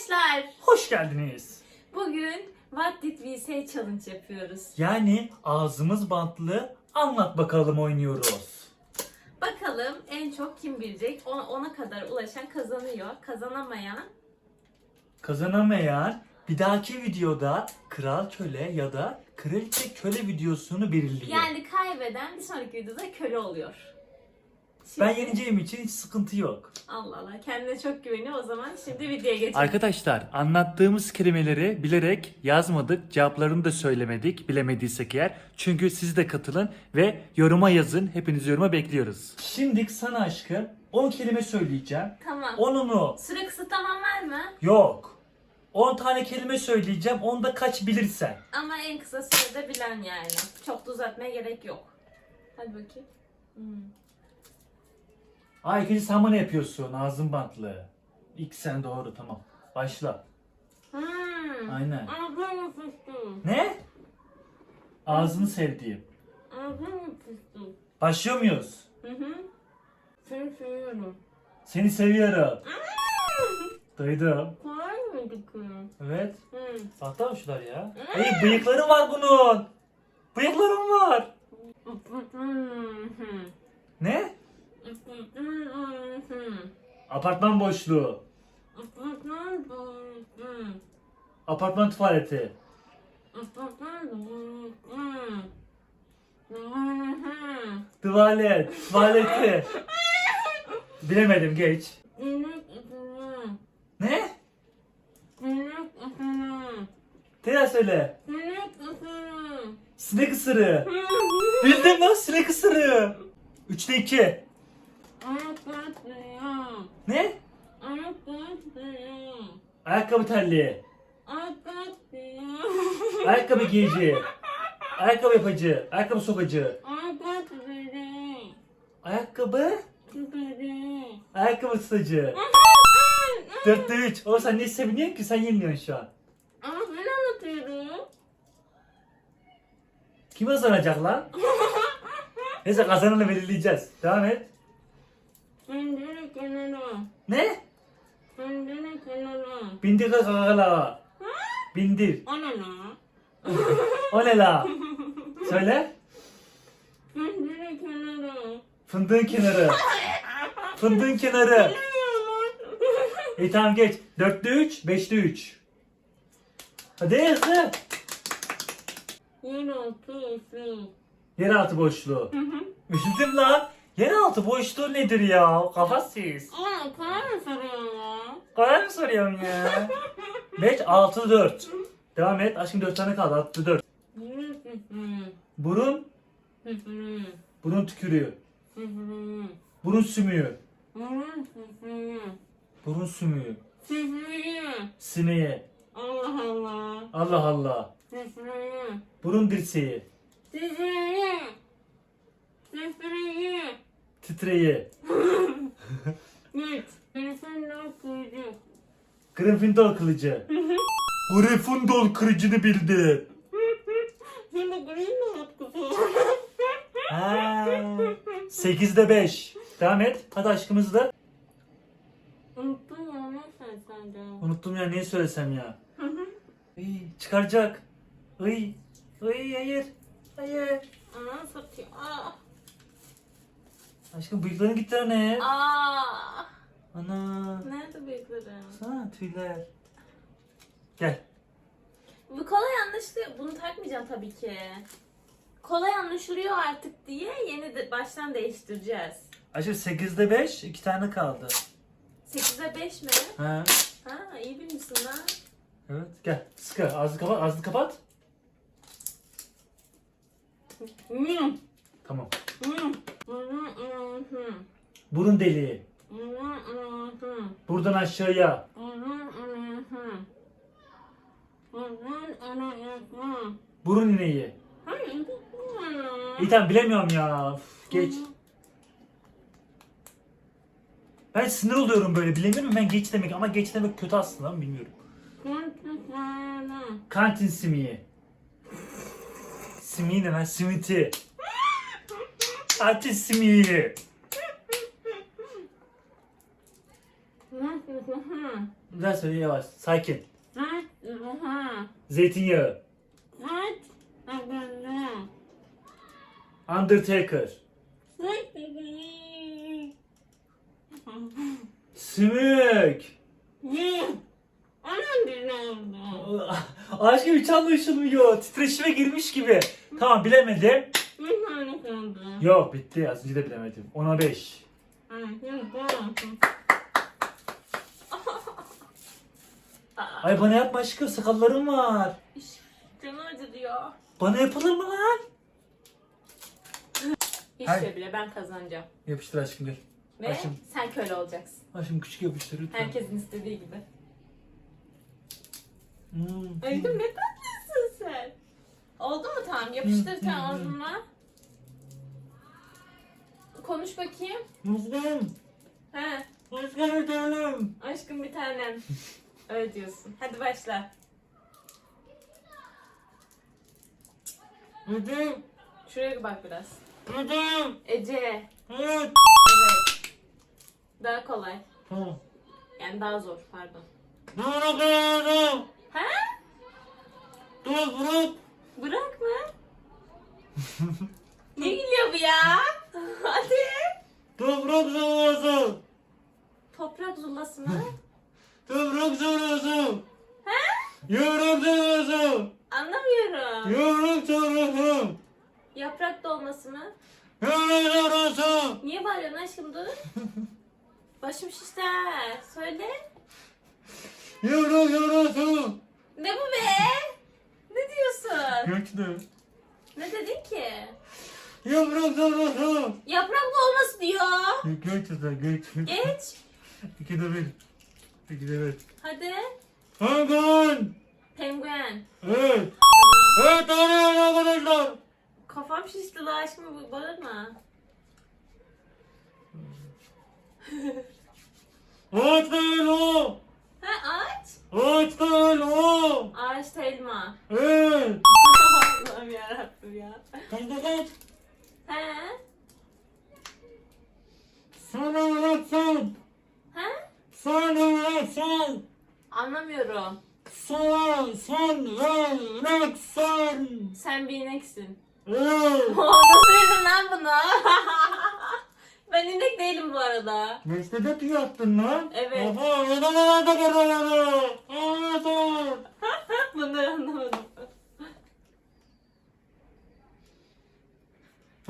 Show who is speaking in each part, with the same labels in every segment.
Speaker 1: Arkadaşlar
Speaker 2: Hoş geldiniz.
Speaker 1: bugün What Did We Say Challenge yapıyoruz.
Speaker 2: Yani ağzımız bantlı anlat bakalım oynuyoruz.
Speaker 1: Bakalım en çok kim bilecek? Ona, ona kadar ulaşan kazanıyor. Kazanamayan
Speaker 2: Kazanamayan bir dahaki videoda kral köle ya da kraliçe köle videosunu belirliyor.
Speaker 1: yani kaybeden bir sonraki videoda köle oluyor. Şimdi-
Speaker 2: Ben yeneceğim için hiç sıkıntı yok.
Speaker 1: Allah Allah kendine çok güveniyor o zaman şimdi videoya geçelim.
Speaker 2: Arkadaşlar anlattığımız kelimeleri bilerek yazmadık. Cevaplarını da söylemedik bilemediysek eğer. Çünkü siz de katılın ve yoruma yazın. Hepiniz yoruma bekliyoruz. Şimdi sana aşkım 10 kelime söyleyeceğim.
Speaker 1: Tamam.
Speaker 2: Onunu
Speaker 1: Süre kısıtlaman var mı?
Speaker 2: yok. 10 tane kelime söyleyeceğim. Onda kaç bilirsen.
Speaker 1: Ama en kısa sürede bilen yani. Çok da uzatmaya gerek yok. Hadi bakayım. Hmm.
Speaker 2: Ay ikinci sen bana yapıyorsun ağzın bantlı. İlk sen doğru tamam. Başla.
Speaker 1: Hmm.
Speaker 2: Aynen.
Speaker 1: Ağzım yapıştı.
Speaker 2: Ne? Ağzını sevdiğim.
Speaker 1: Ağzım yapıştı.
Speaker 2: Başlıyor muyuz?
Speaker 1: Hı hı. Seni seviyorum.
Speaker 2: Seni seviyorum. Duydum.
Speaker 1: Kolay mıydı ki?
Speaker 2: Evet.
Speaker 1: Hı.
Speaker 2: Sahtaymışlar ya. Ey bıyıkları var bunun. Bıyıklarım var. Ne? Apartman boşluğu. Apartman tuvaleti. Tuvalet. Tuvaleti. Bilemedim geç. Ne? Tekrar söyle. Sinek ısırığı. Bildim lan sinek ısırığı. Üçte iki. Ne? Ayakkabı terliği. Ayakkabı giyici. Ayakkabı yapıcı. Ayakkabı sokacı. Ayakkabı. Ayakkabı tutucu. Dörtte üç. Oğlum sen ne seviniyorsun ki? Sen yeniliyorsun şu an.
Speaker 1: Ama ben anlatıyorum.
Speaker 2: Kim kazanacak lan? Neyse kazananı belirleyeceğiz. Devam et.
Speaker 1: Kendine kenara.
Speaker 2: Ne?
Speaker 1: Kendine kenara.
Speaker 2: Bindir kakala. Bindir.
Speaker 1: O ne lan?
Speaker 2: O ne la? Söyle.
Speaker 1: Kendine kenara.
Speaker 2: Fındığın kenarı. Fındığın kenarı. İyi tamam geç. Dörtte üç, beşte üç. Hadi hızlı.
Speaker 1: Yeraltı ısı.
Speaker 2: Yeraltı boşluğu. Üşüdüm lan. Yeraltı boşluğu nedir ya? Kafasız.
Speaker 1: Aa, kolay mı soruyorsun ya?
Speaker 2: Kolay mı soruyorum ya? 5, 6, 4. Devam et. Aşkım 4 tane kaldı. 6, 4.
Speaker 1: Yürü sıfır.
Speaker 2: Burun, burun tükürüğü.
Speaker 1: Sıfır.
Speaker 2: Burun sümüğü. Burun sümüğü. Sineği.
Speaker 1: Allah Allah.
Speaker 2: Allah Allah. Burun dirseği.
Speaker 1: Sıfır. Sıfır.
Speaker 2: Titreği.
Speaker 1: Git. Telefonla kuyruğu.
Speaker 2: Gryffindor kılıcı. Gryffindor kılıcını bildi.
Speaker 1: Şimdi mi atkısı?
Speaker 2: Ha. 8'de 5. Devam et. Hadi aşkımızı da.
Speaker 1: Unuttum ya ne sen de.
Speaker 2: Unuttum ya neyi söylesem ya. Iy, çıkaracak. Iy. Iy hayır. Hayır.
Speaker 1: Aman satıyor. Aa.
Speaker 2: Aşkım bıyıkların gitti ne?
Speaker 1: Aa.
Speaker 2: Ana.
Speaker 1: Nerede bıyıklarım?
Speaker 2: Sana tüyler. Gel.
Speaker 1: Bu kolay anlaşılıyor. Bunu takmayacağım tabii ki. Kolay anlaşılıyor artık diye yeni de baştan değiştireceğiz.
Speaker 2: Aşkım 8'de 5. 2 tane kaldı.
Speaker 1: 8'e 5 mi?
Speaker 2: Ha.
Speaker 1: Ha iyi bilmişsin lan.
Speaker 2: Evet. Gel. Sıkı. Ağzını kapat. Ağzını kapat.
Speaker 1: Hmm.
Speaker 2: Tamam.
Speaker 1: Hmm.
Speaker 2: Burun deliği. Buradan aşağıya. Burun ineği. İyi tamam bilemiyorum ya. Üf, geç. Ben sinir oluyorum böyle bilemiyorum ben geç demek ama geç demek kötü aslında ama bilmiyorum. Kantin simiyi. Simiyi ne lan? Simiti. Simiyi.
Speaker 1: Hmm.
Speaker 3: Güzel söyle yavaş. Sakin. Zeytinyağı. Undertaker. Sümük. Aşkım hiç anlaşılmıyor. Titreşime girmiş gibi. Tamam bilemedim. Yok bitti. Az önce de bilemedim. 10'a 5. Ay bana yapma aşkım sakallarım var.
Speaker 1: Canım acıdıyor.
Speaker 3: Bana yapılır mı lan?
Speaker 1: Hiç
Speaker 3: Hayır.
Speaker 1: de bile ben kazanacağım.
Speaker 3: Yapıştır aşkım gel.
Speaker 1: Ve
Speaker 3: Aşkım.
Speaker 1: sen köle olacaksın.
Speaker 3: Aşkım küçük yapıştır lütfen.
Speaker 1: Herkesin istediği gibi.
Speaker 3: Hmm.
Speaker 1: Öldüm ne tatlısın sen. Oldu mu tamam? Yapıştır sen ağzına. Konuş bakayım.
Speaker 3: Mutluyum.
Speaker 1: He.
Speaker 3: Mutluyum canım.
Speaker 1: Aşkım bir tanem. Öyle diyorsun. Hadi başla.
Speaker 3: Mutluyum.
Speaker 1: Şuraya bak biraz.
Speaker 3: Mutluyum.
Speaker 1: Ece.
Speaker 3: Evet.
Speaker 1: Evet. Daha kolay.
Speaker 3: Tamam.
Speaker 1: Yani daha zor pardon.
Speaker 3: Dur dur
Speaker 1: He?
Speaker 3: dur. Dur
Speaker 1: Bırak mı? ne gülüyor bu ya? Hadi.
Speaker 3: Toprak zavası.
Speaker 1: Toprak zulası mı?
Speaker 3: Toprak zavası.
Speaker 1: He?
Speaker 3: Yürek zavası.
Speaker 1: Anlamıyorum.
Speaker 3: Yürek zavası.
Speaker 1: Yaprak dolması mı?
Speaker 3: Yürek zavası.
Speaker 1: Niye bağırıyorsun aşkım dur? Başım şişler. Söyle.
Speaker 3: Yürek zavası.
Speaker 1: Ne bu be? Ne diyorsun?
Speaker 3: Göçtü.
Speaker 1: Ne dedin ki?
Speaker 3: Yürek zavası.
Speaker 1: Yaprak dolması diyor.
Speaker 3: Göçtü göç.
Speaker 1: Geç.
Speaker 3: İkide bir. İkide bir.
Speaker 1: Hadi.
Speaker 3: Hakan.
Speaker 1: Penguen.
Speaker 3: Evet. Evet arayın arkadaşlar.
Speaker 1: Kafam şişti la aşkım bu- bağırma.
Speaker 3: Aç değil o.
Speaker 1: Ha aç.
Speaker 3: Aç değil o.
Speaker 1: Ağaçta elma.
Speaker 3: Evet.
Speaker 1: Allah'ım yarabbim ya.
Speaker 3: Kanka kaç.
Speaker 1: He?
Speaker 3: Sana öğretsen.
Speaker 1: He?
Speaker 3: Sana öğretsen.
Speaker 1: Anlamıyorum.
Speaker 3: Sana sen öğretsen.
Speaker 1: Sen bir ineksin.
Speaker 3: Evet.
Speaker 1: Oo, Nasıl bildin lan bunu? ben inek değilim bu arada.
Speaker 3: Meslede tüy attın lan.
Speaker 1: Evet.
Speaker 3: Oha neden öyle kadar Evet.
Speaker 1: bunu anlamadım.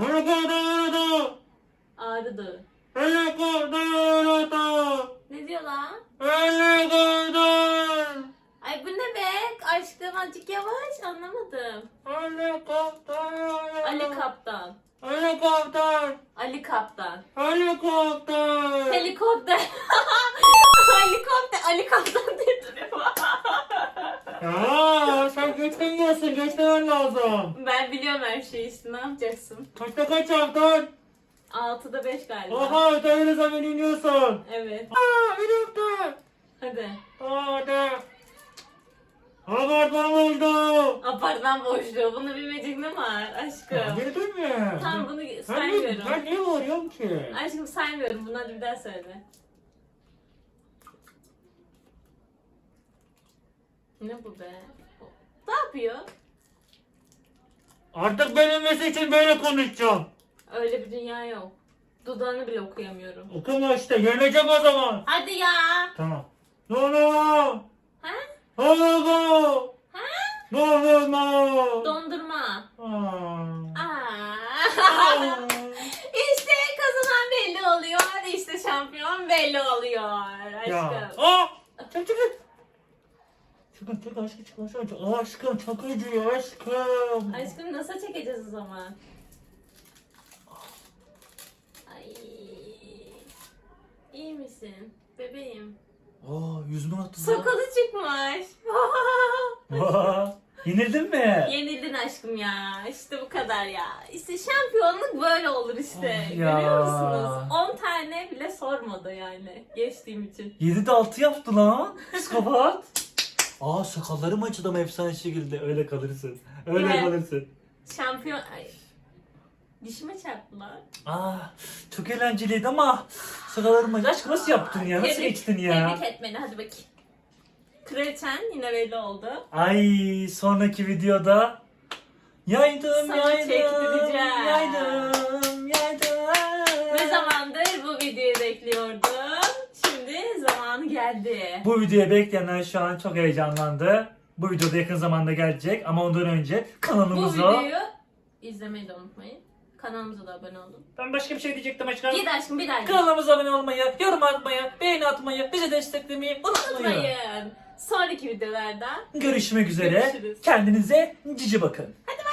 Speaker 3: Helikopter.
Speaker 1: Ağrıdı.
Speaker 3: Helikopter.
Speaker 1: Ne diyor lan?
Speaker 3: Helikopter.
Speaker 1: Ay bu ne be? Aşkım azıcık yavaş anlamadım.
Speaker 3: Helikopter.
Speaker 1: Ali Kaptan.
Speaker 3: Helikopter.
Speaker 1: Ali Kaptan.
Speaker 3: Helikopter.
Speaker 1: Helikopter. Helikopter. Ali Kaptan diye duruyor.
Speaker 3: Sen geçemiyorsun. Geçmemen lazım.
Speaker 1: ben biliyorum her şeyi işte ne yapacaksın?
Speaker 3: Kaçta kaç yaptın?
Speaker 1: 6'da 5 galiba.
Speaker 3: Oha öteye zaman iniyorsun.
Speaker 1: Evet.
Speaker 3: Aa helikopter.
Speaker 1: Hadi.
Speaker 3: Hadi. Apartman oldu.
Speaker 1: Apartman boşluğu. Bunu bilmeyecek ne var aşkım?
Speaker 3: Bildin mi?
Speaker 1: Tamam bunu
Speaker 3: Ben, niye-
Speaker 1: saymıyorum.
Speaker 3: ben niye bağırıyorum ki?
Speaker 1: Aşkım saymıyorum. Bunu hadi bir daha söyle. Ne bu be? Ne yapıyor?
Speaker 3: Artık benimmesi için böyle konuşacağım.
Speaker 1: Öyle bir dünya yok. Dudağını bile okuyamıyorum.
Speaker 3: Okuma işte yeneceğim o zaman.
Speaker 1: Hadi ya.
Speaker 3: Tamam. No no.
Speaker 1: Ha?
Speaker 3: No no no.
Speaker 1: Ha?
Speaker 3: No no no.
Speaker 1: Dondurma.
Speaker 3: Aa.
Speaker 1: Aa.
Speaker 3: Aa.
Speaker 1: işte kazanan belli oluyor. İşte şampiyon belli oluyor.
Speaker 3: Ya.
Speaker 1: Aşkım.
Speaker 3: Aa. Çık çık çık. Çıkın çık aşkım çık aşkım. Aşkım çok acıyor aşkım.
Speaker 1: Aşkım nasıl çekeceğiz o zaman? Ay. İyi misin? Bebeğim.
Speaker 3: Aa yüzüme attın.
Speaker 1: Sakalı çıkmış.
Speaker 3: Yenildin mi?
Speaker 1: Yenildin aşkım ya. İşte bu kadar ya. İşte şampiyonluk böyle olur işte.
Speaker 3: Ah ya.
Speaker 1: Görüyor musunuz? 10 tane bile sormadı yani. Geçtiğim için.
Speaker 3: 7'de 6 yaptı lan. Psikopat. Aa sakallarım acıdı ama efsane şekilde. Öyle kalırsın. Öyle
Speaker 1: Ne?
Speaker 3: kalırsın.
Speaker 1: Şampiyon... Ay. Dişime çarptılar.
Speaker 3: Aa çok eğlenceliydi ama sakallarım acıdı. Aşkım nasıl yaptın ya? Nasıl
Speaker 1: Tebrik-
Speaker 3: geçtin ya?
Speaker 1: Tebrik et beni hadi bakayım. Kraliçen yine belli oldu.
Speaker 2: Ay sonraki videoda yaydım
Speaker 1: Sana
Speaker 2: yaydım
Speaker 1: çektireceğim.
Speaker 2: yaydım yaydım.
Speaker 1: Ne zamandır bu videoyu bekliyordum. Şimdi zamanı geldi.
Speaker 2: Bu videoyu bekleyenler şu an çok heyecanlandı. Bu videoda yakın zamanda gelecek ama ondan önce
Speaker 1: Bu
Speaker 2: kanalımıza...
Speaker 1: videoyu izlemeyi de unutmayın. Kanalımıza da abone olun.
Speaker 2: Ben başka bir şey diyecektim aşkım.
Speaker 1: Git aşkım bir daha git.
Speaker 2: Kanalımıza abone olmayı, yorum atmayı, beğeni atmayı, bizi desteklemeyi unutmayın.
Speaker 1: Unutmayın. Sonraki videolarda
Speaker 2: Görüşmek üzere.
Speaker 1: Görüşürüz.
Speaker 2: Kendinize cici bakın.
Speaker 1: hadi